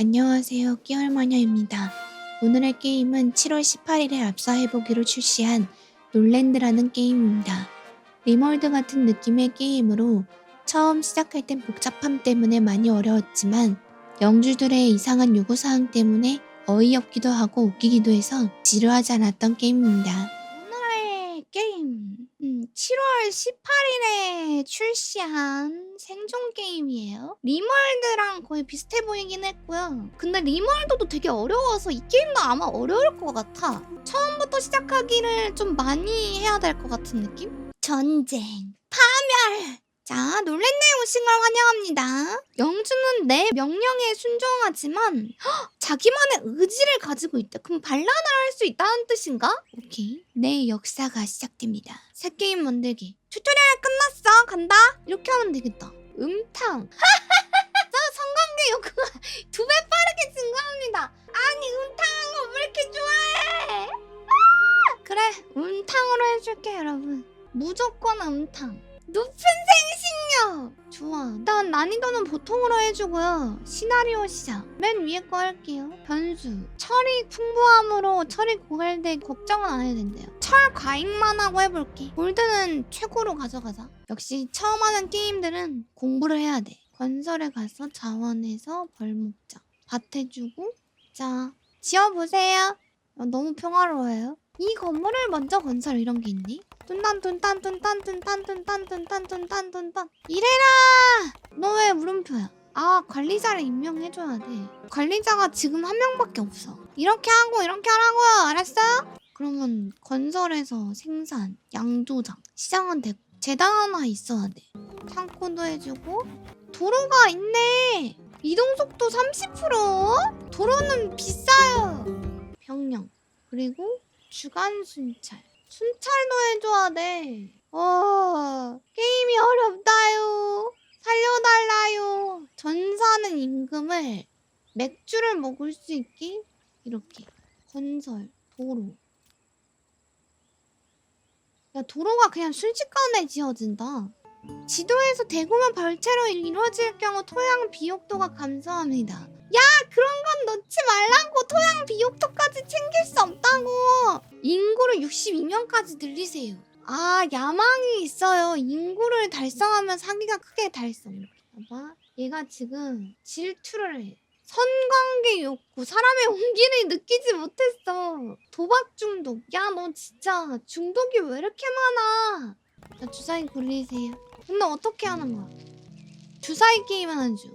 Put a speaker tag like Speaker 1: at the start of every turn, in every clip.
Speaker 1: 안녕하세요. 끼얼마녀입니다. 오늘의 게임은 7월 18일에 앞서 해보기로 출시한 놀랜드라는 게임입니다. 리몰드 같은 느낌의 게임으로 처음 시작할 땐 복잡함 때문에 많이 어려웠지만 영주들의 이상한 요구사항 때문에 어이없기도 하고 웃기기도 해서 지루하지 않았던 게임입니다. 오늘의 게임, 음, 7월 18일에 출시한 생존 게임이에요. 리멀드랑 거의 비슷해 보이긴 했고요. 근데 리멀드도 되게 어려워서 이 게임도 아마 어려울 것 같아. 처음부터 시작하기를 좀 많이 해야 될 것 같은 느낌? 전쟁, 파멸. 자, 놀랜드에 오신 걸 환영합니다. 영주는 내 명령에 순종하지만 헉, 자기만의 의지를 가지고 있다. 그럼 반란을 할 수 있다는 뜻인가? 오케이. 내 역사가 시작됩니다. 새 게임 만들기. 튜토리얼 끝났어. 간다. 이렇게 하면 되겠다. 음탕. 저 성관계 요구가 두 배 빠르게 증가합니다. 아니 음탕한 거 왜 이렇게 좋아해? 아! 그래 음탕으로 해줄게 여러분. 무조건 음탕. 높은 생식력. 좋아. 일단 난이도는 보통으로 해주고요. 시나리오 시작. 맨 위에 거 할게요. 변수. 철이 풍부함으로 철이 고갈돼 걱정은 안 해도 된대요. 철 과잉만 하고 해볼게. 골드는 최고로 가져가자. 역시 처음 하는 게임들은 공부를 해야 돼. 건설에 가서 자원해서 벌 먹자. 밭 해주고. 자, 지어보세요. 어, 너무 평화로워요. 이 건물을 먼저 건설 이런 게 있니? 뚠딴 뚠딴 뚠딴 뚠딴 뚠딴 뚠딴 뚠딴 뚠딴 이래라! 너 왜 물음표야? 아 관리자를 임명해줘야 돼. 관리자가 지금 한 명밖에 없어. 이렇게 하고 이렇게 하라고요. 알았어요? 그러면 건설에서 생산, 양조장, 시장은 됐고 재단 하나 있어야 돼. 창고도 해주고 도로가 있네. 이동 속도 30%? 도로는 비싸요. 병령 그리고 주간 순찰. 순찰도 해줘야 돼. 어, 게임이 어렵다요. 살려달라요. 전사는 임금을 맥주를 먹을 수 있게 이렇게 건설 도로. 야 도로가 그냥 순식간에 지어진다. 지도에서 대구만 발체로 이루어질 경우 토양 비옥도가 감소합니다. 야 그런 건 넣지 말라고 토양 비옥도까지 챙길 수. 인구를 62명까지 늘리세요. 아 야망이 있어요. 인구를 달성하면 사기가 크게 달성. 봐봐. 얘가 지금 질투를 해. 선관계 욕구, 사람의 온기를 느끼지 못했어. 도박 중독. 야, 너 진짜 중독이 왜 이렇게 많아? 자, 주사위 굴리세요. 근데 어떻게 하는 거야? 주사위 게임 하는 중.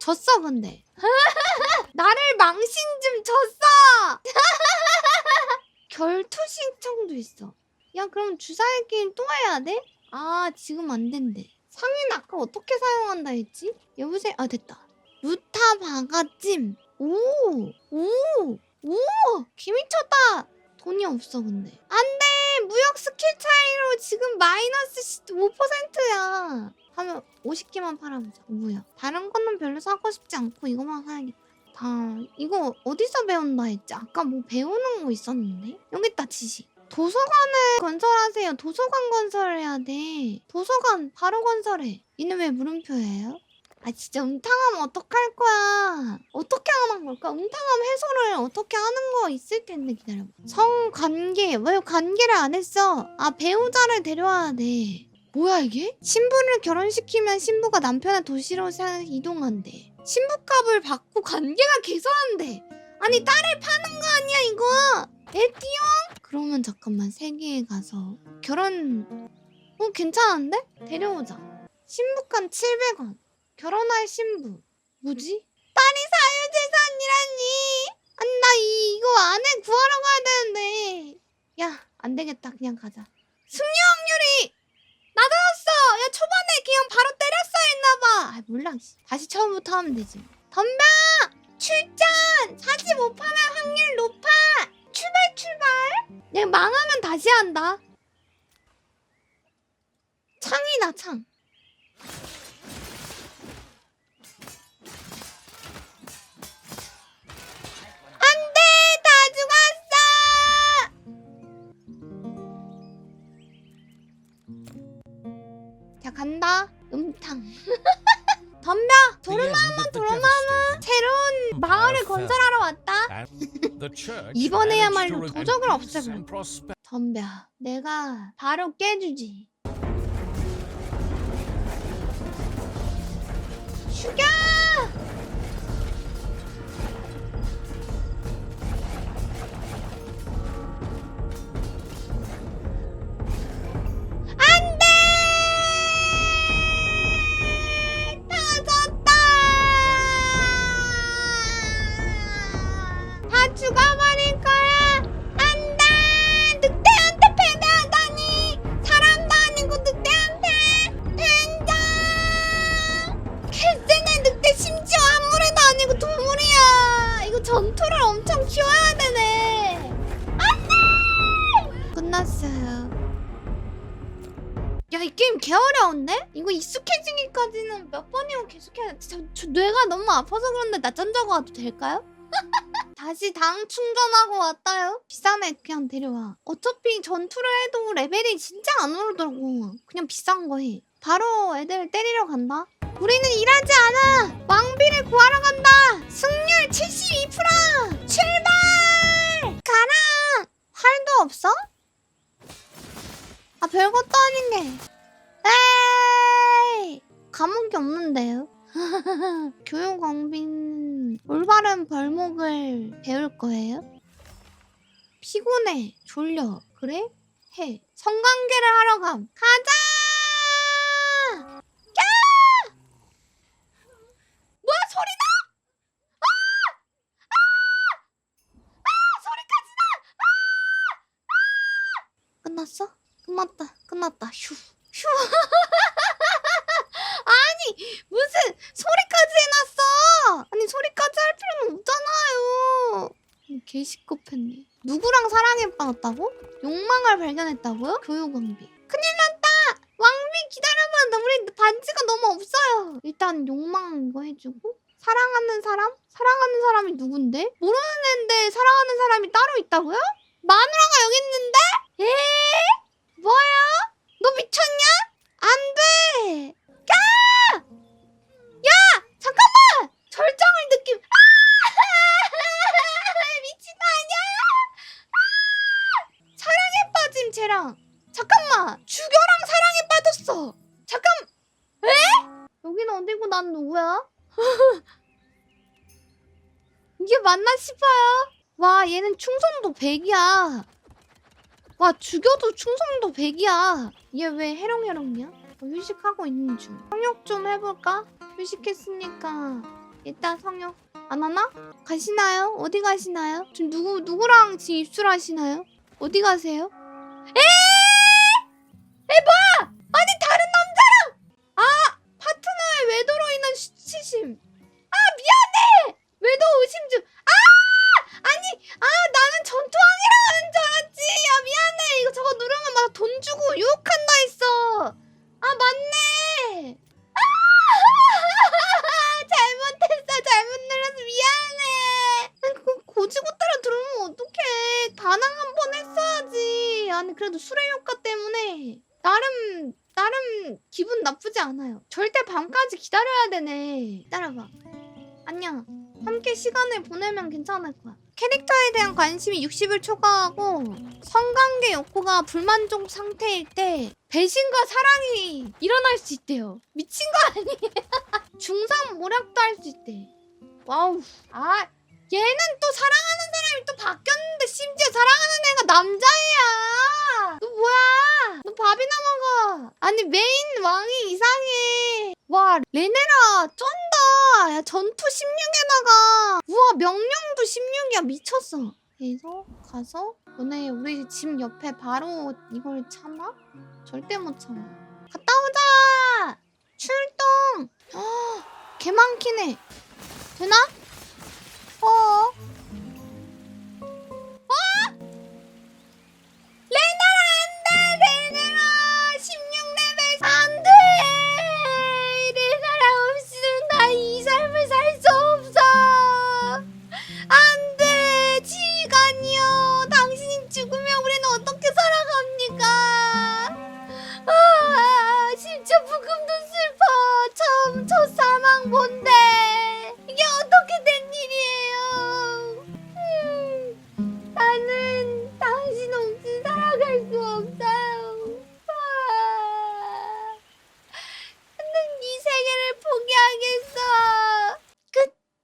Speaker 1: 졌어, 근데. 나를 망신 좀 졌어! 결투 신청도 있어. 야, 그럼 주사위 게임 또 해야 돼? 아, 지금 안 된대. 상인 아까 어떻게 사용한다 했지? 여보세요? 아, 됐다. 루타 바가찜. 오, 오, 오, 개미쳤다. 돈이 없어 근데. 안돼, 무역 스킬 차이로 지금 마이너스 5%야. 하면 50개만 팔아보자. 뭐야? 다른 거는 별로 사고 싶지 않고 이거만 사야겠다. 다 이거 어디서 배운다 했지? 아까 뭐 배우는 거 있었는데? 여기 있다 지식. 도서관을 건설하세요. 도서관 건설해야 돼. 도서관 바로 건설해. 얘는 왜 물음표예요? 아 진짜 음탕하면 어떡할 거야 어떻게 하는 걸까 음탕함 해소를 어떻게 하는 거 있을 텐데 기다려봐 성관계 왜 관계를 안 했어 아 배우자를 데려와야 돼 뭐야 이게 신부를 결혼시키면 신부가 남편의 도시로 사- 이동한대 신부값을 받고 관계가 개선한대 아니 딸을 파는 거 아니야 이거 에띠용 그러면 잠깐만 세계에 가서 결혼 어 괜찮은데 데려오자 신부간 700원 결혼할 신부. 뭐지? 딸이 사유재산이라니! 아니, 나 이, 이거 안에 구하러 가야 되는데. 야, 안 되겠다. 그냥 가자. 승리 확률이 낮아졌어! 야, 초반에 그냥 바로 때렸어야 했나봐. 아, 몰라. 씨. 다시 처음부터 하면 되지. 덤벼! 출전! 45%면 확률 높아! 출발, 출발! 그냥 망하면 다시 한다. 창이다, 창. 음탕 덤벼 도르마무 도르마무 새로운 건설하러 왔다. 이번에야말로 도적을 없애볼 덤벼. 내가 바로 깨주지. 죽여! 전투를 엄청 키워야 되네! 안 돼! 끝났어요. 야, 이 게임 개 어려운데? 이거 익숙해지기까지는 몇 번이고 계속해야 돼. 진짜 저 뇌가 너무 아파서 그런데 낮잠 자고 와도 될까요? 다시 당 충전하고 왔다요. 비싼 애 그냥 데려와. 어차피 전투를 해도 레벨이 진짜 안 오르더라고. 그냥 비싼 거 해. 바로 애들 때리러 간다. 우리는 일하지 않아. 왕비를 구하러 간다. 승률 72%. 출발! 가라. 활도 없어? 아 별것도 아닌 게. 에이 감옥이 없는데요. 교육 왕비는 올바른 벌목을 배울 거예요? 피곤해, 졸려, 그래? 해. 성관계를 하러 감. 가자! 끝났어? 끝났다. 끝났다. 휴. 휴. 아니, 무슨 소리까지 해놨어! 아니, 소리까지 할 필요는 없잖아요. 개 시급했네. 누구랑 사랑에 빠졌다고? 욕망을 발견했다고요? 교육원비. 큰일 났다! 왕비 기다려봐. 나 우리 반지가 너무 없어요. 일단 욕망 이거 해주고. 사랑하는 사람? 사랑하는 사람이 누군데? 모르는 애인데 사랑하는 사람이 따로 있다고요? 마누라가 여기 있는데? 에? 뭐야? 너 미쳤냐? 안 돼! 야! 야! 잠깐만! 절정을 느낌. 아! 미친 거 아니야? 아! 사랑에 빠짐 쟤랑. 잠깐만. 주교랑 사랑에 빠졌어. 잠깐. 에? 여기는 어디고 난 누구야? 이게 맞나 싶어요. 와 얘는 충성도 100이야. 와 죽여도 충성도 100이야. 얘 왜 해롱해롱이야? 어, 휴식하고 있는 중. 성욕 좀 해볼까? 휴식했으니까 이따 성욕 안 하나? 가시나요? 어디 가시나요? 지금 누구 누구랑 지금 입술하시나요? 어디 가세요? 에? 에 나름 기분 나쁘지 않아요. 절대 밤까지 기다려야 되네. 따라봐. 안녕. 함께 시간을 보내면 괜찮을 거야. 캐릭터에 대한 관심이 60을 초과하고 성관계 욕구가 불만족 상태일 때 배신과 사랑이 일어날 수 있대요. 미친 거 아니에요? 중상 모략도 할 수 있대. 와우. 아, 얘는 또 사랑하는 사람이 또 바뀌었는데 심지어 사랑하는 애가 남자애야. 너 뭐야? 너 밥이나 먹어. 아니 메인 왕이 이상해. 와 레네라 쩐다. 야 전투 16에다가 우와 명령도 16이야 미쳤어. 그래서 가서 너네 우리 집 옆에 바로 이걸 참아? 절대 못 참아. 갔다 오자. 출동. 개 많긴 해. 되나? 어? 어? 레나라 안돼! 레나라! 16레벨 안돼! 레나라 없으면 나 이 삶을 살 수 없어! 안돼! 지간이요 당신이 죽으면 우리는 어떻게 살아갑니까? 아 진짜 부금도 슬퍼! 처음 첫 사망 뭔데